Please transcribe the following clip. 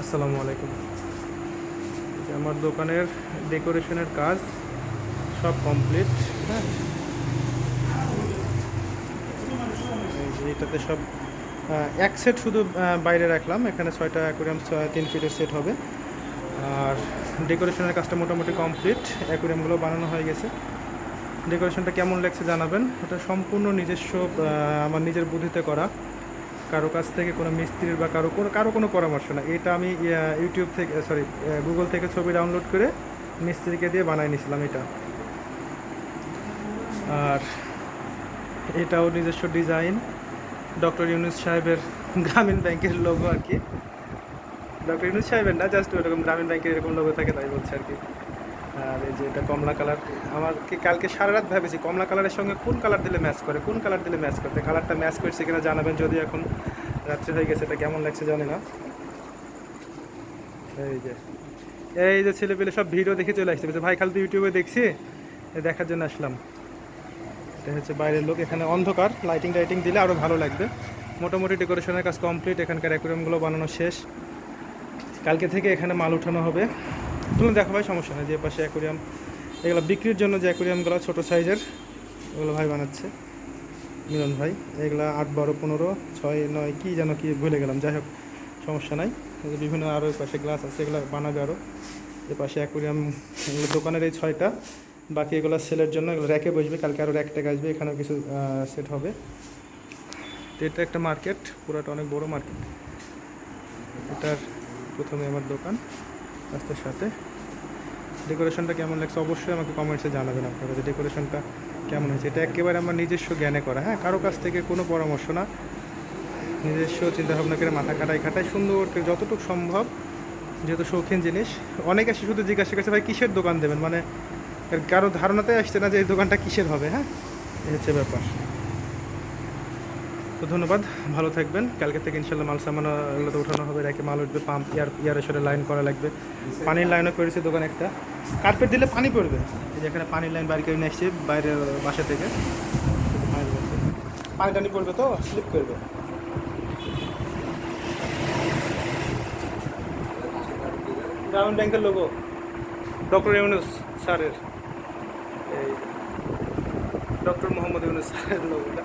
আসসালামু আলাইকুম। আমার দোকানের ডেকোরেশনের কাজ সব কমপ্লিট হ্যাঁ? এটাতে সব এক সেট শুধু বাইরে রাখলাম। এখানে ছয়টা অ্যাকুরিয়াম তিন ফিটের সেট হবে। আর ডেকোরেশনের কাজটা মোটামুটি কমপ্লিট। অ্যাকুরিয়ামগুলো বানানো হয়ে গেছে। ডেকোরেশনটা কেমন লাগছে জানাবেন। এটা সম্পূর্ণ নিজস্ব আমার নিজের বুদ্ধিতে করা। কারও কাছ থেকে কোনো মিস্ত্রির বা কারও কোনো কারও কোনো পরামর্শ না। এটা আমি ইউটিউব থেকে সরি গুগল থেকে ছবি ডাউনলোড করে মিস্ত্রিকে দিয়ে বানাই নিয়েছিলাম এটা। আর এটাও নিজস্ব ডিজাইন ডক্টর ইউনুস সাহেবের গ্রামীণ ব্যাংকের লোগো আর কি। ডক্টর ইউনুস সাহেবের না জাস্ট ওরকম গ্রামীণ ব্যাংকের এরকম লোগো থাকে, তাই বলছে আর কি। আর এই যে এটা কমলা কালার আমার কি কালকে সারা রাত ভেবেছি, কমলা কালারের সঙ্গে কোন কালার দিলে ম্যাচ করে, কোন কালার দিলে ম্যাচ করতে কালারটা ম্যাচ করছে কিনা জানাবেন যদি এখন রাত্রে হয়ে গেছে, এটা কেমন লাগছে জানি না। এই যে এই যে ছেলে পেলে সব ভিডিও দেখে চলে আসছে ভাই, খালি তো ইউটিউবে দেখছি দেখার জন্য আসলাম। এটা হচ্ছে বাইরের লোক, এখানে অন্ধকার লাইটিং টাইটিং দিলে আরও ভালো লাগবে। মোটামুটি ডেকোরেশনের কাজ কমপ্লিট এখানকার অ্যাকুরিয়ামগুলো বানানো শেষ। কালকে থেকে এখানে মাল উঠানো হবে। তুলে দেখো ভাই, সমস্যা নেই, যে পাশে অ্যাকুরিয়াম এগুলো বিক্রির জন্য যে অ্যাকুরিয়ামগুলো ছোটো সাইজের এগুলো ভাই বানাচ্ছে। মিলন ভাই, এগুলো আট, বারো, পনেরো, ছয়, নয়, কী যেন কি ভুলে গেলাম, যাই হোক, সমস্যা নাই। বিভিন্ন আরও পাশে গ্লাস আছে, এগুলো বানাবে আরও এ পাশে অ্যাকুরিয়াম দোকানের এই ছয়টা। বাকি এগুলো সেলের জন্য এগুলো র্যাকে বসবে, কালকে আরও র্যাক ট্যাক আসবে, এখানেও কিছু সেট হবে। তো এটা একটা মার্কেট পুরাটা অনেক বড় মার্কেট এটার প্রথমে আমার দোকান। রাস্তার সাথে। ডেকোরেশনটা কেমন লাগছে অবশ্যই আমাকে কমেন্টসে জানাবেন আপনারা যে ডেকোরেশনটা কেমন হয়েছে? এটা একেবারে আমার নিজস্ব জ্ঞানে করা। হ্যাঁ কারও কাছ থেকে কোনো পরামর্শ না। নিজস্ব চিন্তাভাবনা করে মাথা কাটাই খাটাই সুন্দর করে যতটুকু সম্ভব, যেহেতু শৌখিন জিনিস, অনেক এসে শুধু জিজ্ঞাসা করছে, ভাই, কিসের দোকান দেবেন? মানে কারও ধারণাতে আসছে না যে এই দোকানটা কিসের হবে হ্যাঁ? এই হচ্ছে ব্যাপার। তো ধন্যবাদ, ভালো থাকবেন। কালকে থেকে ইনশাল্লাহ মাল সামান এগুলোতে উঠানো হবে, রেখে মাল উঠবে, পাম্প, ইয়ার ইয়ার এসে লাইন করা লাগবে। পানির লাইনও করেছে দোকান একটা। কার্পেট দিলে পানি পড়বে। এই যে এখানে পানির লাইন বাড়ি করে নিয়ে আসছে বাইরের বাসা থেকে। পানি টানি পড়বে তো? স্লিপ করবে। গ্রামীণ ব্যাংকের লোগো ডক্টর ইউনুস স্যারের। এই ডক্টর মোহাম্মদ ইউনুস স্যারের লোগোটা